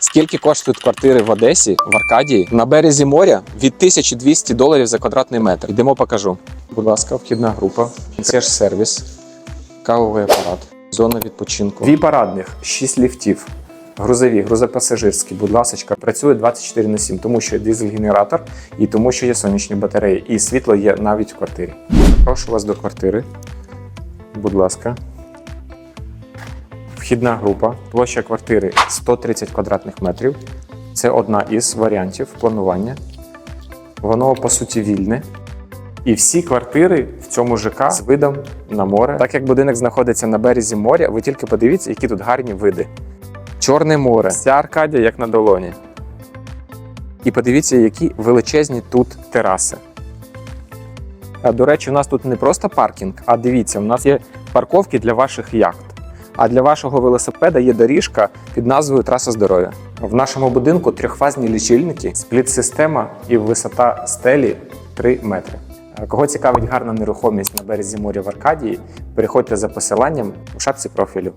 Скільки коштують квартири в Одесі, в Аркадії, на березі моря від 1200 доларів за квадратний метр? Йдемо покажу. Будь ласка, вхідна група, консьєрж сервіс, кавовий апарат, зона відпочинку. Дві парадних, 6 ліфтів. Грузові, грузопасажирські, будь ласка, працює 24 на 7, тому що є дизель-генератор і тому, що є сонячні батареї, і світло є навіть в квартирі. Прошу вас до квартири. Будь ласка. Вхідна група, площа квартири 130 квадратних метрів. Це одна із варіантів планування. Воно по суті вільне. І всі квартири в цьому ЖК з видом на море. Так як будинок знаходиться на березі моря, ви тільки подивіться, які тут гарні види. Чорне море, вся Аркадія як на долоні. І подивіться, які величезні тут тераси. До речі, у нас тут не просто паркінг, а дивіться, у нас є парковки для ваших яхт. А для вашого велосипеда є доріжка під назвою Траса здоров'я. В нашому будинку трьохфазні лічильники, спліт-система і висота стелі 3 метри. Е, Кого цікавить гарна нерухомість на березі моря в Аркадії, переходьте за посиланням у шапці профілю.